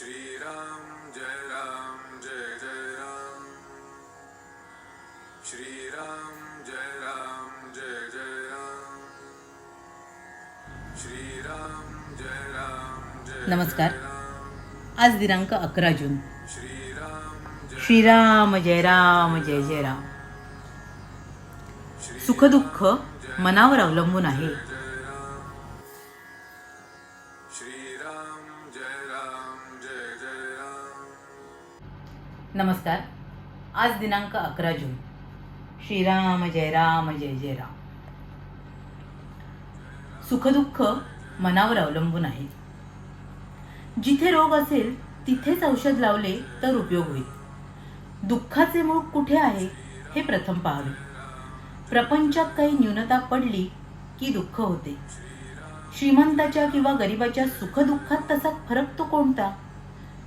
श्रीराम जय राम जय जय राम। श्रीराम जय राम जय जय राम। श्रीराम जय राम जय नमस्कार। आज दिनांक अकरा जून। श्रीराम जय राम जय जय राम। सुखदुःख मनावर अवलंबून आहे. नमस्कार. आज दिनांक अकरा जून. श्रीराम जय राम जय जय राम. सुखदुःख मनावर अवलंबून आहे. जिथे रोग असेल तिथेच औषध लावले तर उपयोग होईल. दुःखाचे मूळ कुठे आहे हे प्रथम पाहावे. प्रपंचात काही न्यूनता पडली की दुःख होते. श्रीमंताच्या किंवा गरिबाच्या सुखदुःखात तसा फरक तो कोणता?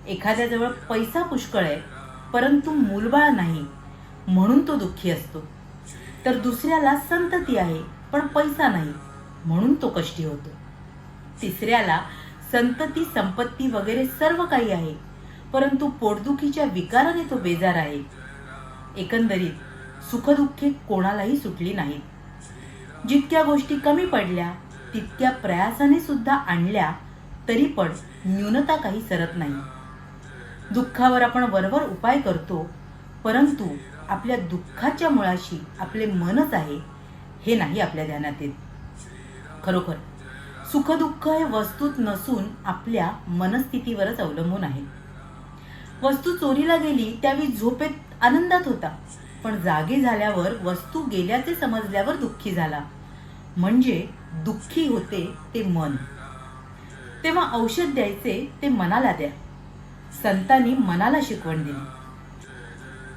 एखाद्याजवळ पैसा पुष्कळ आहे परंतु मूलबाळ नाही म्हणून तो दुःखी असतो. तर दुसऱ्याला संतती आहे पण पैसा नाही म्हणून तो कष्टी होतो. तिसऱ्याला संतती संपत्ती वगैरे सर्व काही आहे परंतु पोटदुखीच्या विकाराने तो बेजार आहे. एकंदरीत सुखदुःखे कोणालाही सुटली नाहीत. जितक्या गोष्टी कमी पडल्या तितक्या प्रयासाने सुद्धा आणल्या तरी पण न्यूनता काही सरत नाही. दुःखावर आपण वरवर उपाय करतो परंतु आपल्या दुःखाच्या मुळाशी आपले मनच आहे हे नाही आपल्या ध्यानात येत. खरोखर सुखदुःख हे वस्तूत नसून आपल्या मनस्थितीवरच अवलंबून आहे. वस्तू चोरीला गेली त्यावेळी झोपेत आनंदात होता पण जागे झाल्यावर वस्तू गेल्याचे समजल्यावर दुःखी झाला. म्हणजे दुःखी होते ते मन. तेव्हा औषध द्यायचे ते मनाला द्या. संतांनी मनाला शिकवण दिली.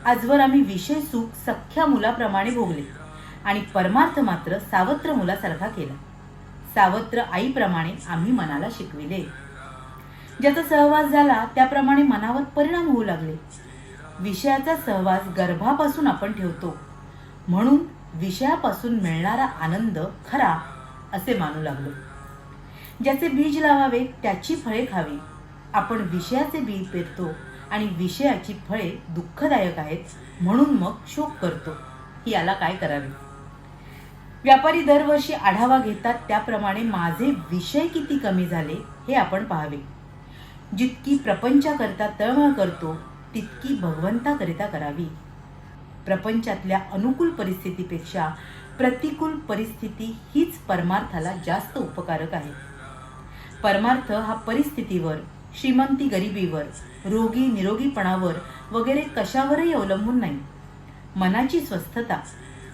आजवर आम्ही विषय सुख सख्या मुलाप्रमाणे भोगले आणि परमार्थ मात्र सावत्र मुलासारखा केला. सावत्र आईप्रमाणे आम्ही मनाला शिकविले. ज्याचा सहवास झाला त्याप्रमाणे मनावर परिणाम होऊ लागले. विषयाचा सहवास गर्भापासून आपण ठेवतो. म्हणून विषयापासून मिळणारा आनंद खरा असे मानू लागलो. ज्याचे बीज लावावे त्याची फळे खावी. आपण विषयाचे बी पेरतो आणि विषयाची फळे दुःखदायक आहेत म्हणून मग शोक करतो. याला काय करावे? व्यापारी दरवर्षी आढावा घेतात त्याप्रमाणे माझे विषय किती कमी झाले हे आपण पाहावे. जितकी प्रपंचाकरता तळमळ करतो तितकी भगवंताकरिता करावी. प्रपंचातल्या अनुकूल परिस्थितीपेक्षा प्रतिकूल परिस्थिती हीच परमार्थाला जास्त उपकारक आहे. परमार्थ हा परिस्थितीवर श्रीमंती गरिबीवर रोगी निरोगीपणावर वगैरे कशावरही अवलंबून नाही. मनाची स्वस्थता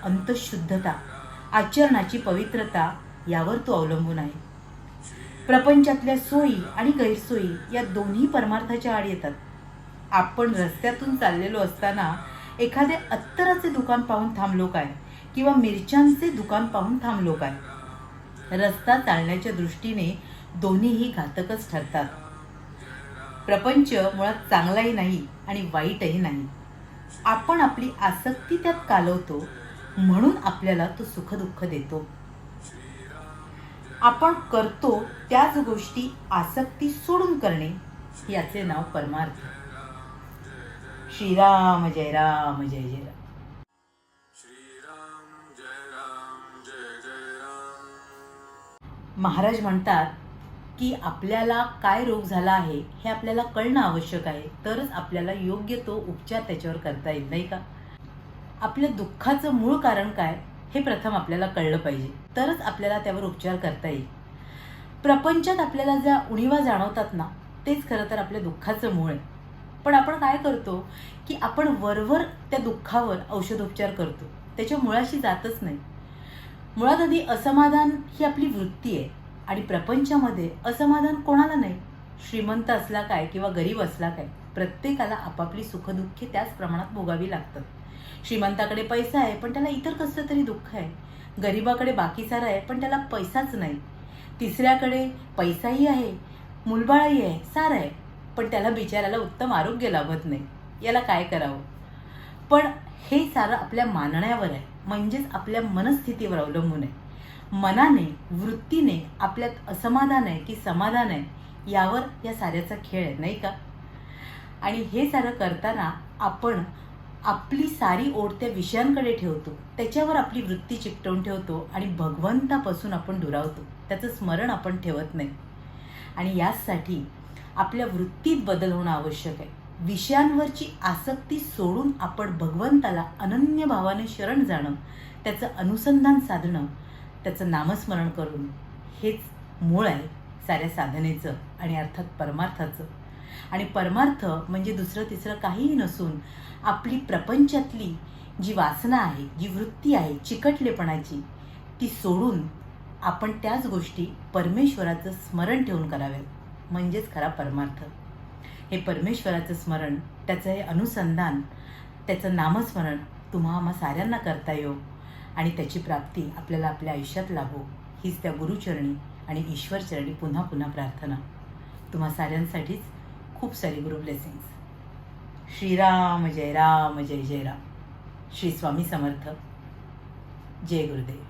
अंतशुद्धता आचरणाची पवित्रता यावर तो अवलंबून आहे. प्रपंचातल्या सोयी आणि गैरसोयी या दोन्ही परमार्थाच्या आड येतात. आपण रस्त्यातून चाललेलो असताना एखादे अत्तराचे दुकान पाहून थांबलो काय किंवा मिरच्यांचे दुकान पाहून थांबलो काय रस्ता चालण्याच्या दृष्टीने दोन्हीही घातकच ठरतात. प्रपंच मुळात चांगलाही नाही आणि वाईटही नाही. आपण आपली आसक्ती त्यात कालवतो म्हणून आपल्याला तो सुखदुःख देतो. आपण करतो त्याच गोष्टी आसक्ती सोडून करणे याचे नाव परमार्थ. श्रीराम जय राम जय जय राम. महाराज म्हणतात की आपल्याला काय रोग झाला आहे हे आपल्याला कळणं आवश्यक आहे. तरच आपल्याला योग्य तो उपचार त्याच्यावर करता येईल नाही का? आपल्या दुःखाचं मूळ कारण काय हे प्रथम आपल्याला कळलं पाहिजे. तरच आपल्याला त्यावर उपचार करता येईल. प्रपंचात आपल्याला ज्या उणीवा जाणवतात ना तेच खरं तर आपल्या दुःखाचं मूळ आहे. पण आपण काय करतो की आपण वरवर त्या दुःखावर औषधोपचार करतो. त्याच्या मुळाशी जातच नाही. मुळात आधी असमाधान ही आपली वृत्ती आहे. आणि प्रपंचामध्ये असमाधान कोणाला नाही? श्रीमंत असला काय किंवा गरीब असला काय प्रत्येकाला आपापली सुखदुःखे त्याच प्रमाणात भोगावी लागतात. श्रीमंताकडे पैसा आहे पण त्याला इतर कसलं तरी दुःख आहे. गरीबाकडे बाकी सारं आहे पण त्याला पैसाच नाही. तिसऱ्याकडे पैसाही आहे मुलबाळही आहे सारं आहे पण त्याला बिचाराला उत्तम आरोग्य लाभत नाही. याला काय करावं? पण हे सारं आपल्या मानण्यावर आहे म्हणजेच आपल्या मनस्थितीवर अवलंबून आहे. मनाने वृत्तीने आपल्यात असमाधान आहे की समाधान आहे यावर या साऱ्याचा खेळ आहे नाही का? आणि हे सारं करताना आपण आपली सारी ओढ त्या विषयांकडे ठेवतो. त्याच्यावर आपली वृत्ती चिकटवून ठेवतो आणि भगवंतापासून आपण दुरावतो. त्याचं स्मरण आपण ठेवत नाही. आणि यासाठी आपल्या वृत्तीत बदल होणं आवश्यक आहे. विषयांवरची आसक्ती सोडून आपण भगवंताला अनन्य भावाने शरण जाणं त्याचं अनुसंधान साधणं त्याचं नामस्मरण करून हेच मूळ आहे साऱ्या साधनेचं आणि अर्थात परमार्थाचं. आणि परमार्थ म्हणजे दुसरं तिसरं काहीही नसून आपली प्रपंचातली जी वासना आहे जी वृत्ती आहे चिकटलेपणाची ती सोडून आपण त्याच गोष्टी परमेश्वराचं स्मरण ठेवून कराव्यात. म्हणजेच खरा परमार्थ. हे परमेश्वराचं स्मरण त्याचं हे अनुसंधान त्याचं नामस्मरण तुम्हा आम्हा साऱ्यांना करता येऊ आणि त्याची प्राप्ती आपल्याला आपल्या आयुष्यात लाभो. हीच त्या गुरुचरणी आणि ईश्वरचरणी पुन्हा पुन्हा प्रार्थना. तुम्हा साऱ्यांसाठीच खूप सारी गुरु ब्लेसिंग्स श्रीराम जय राम जय जय राम. श्री स्वामी समर्थ. जय गुरुदेव.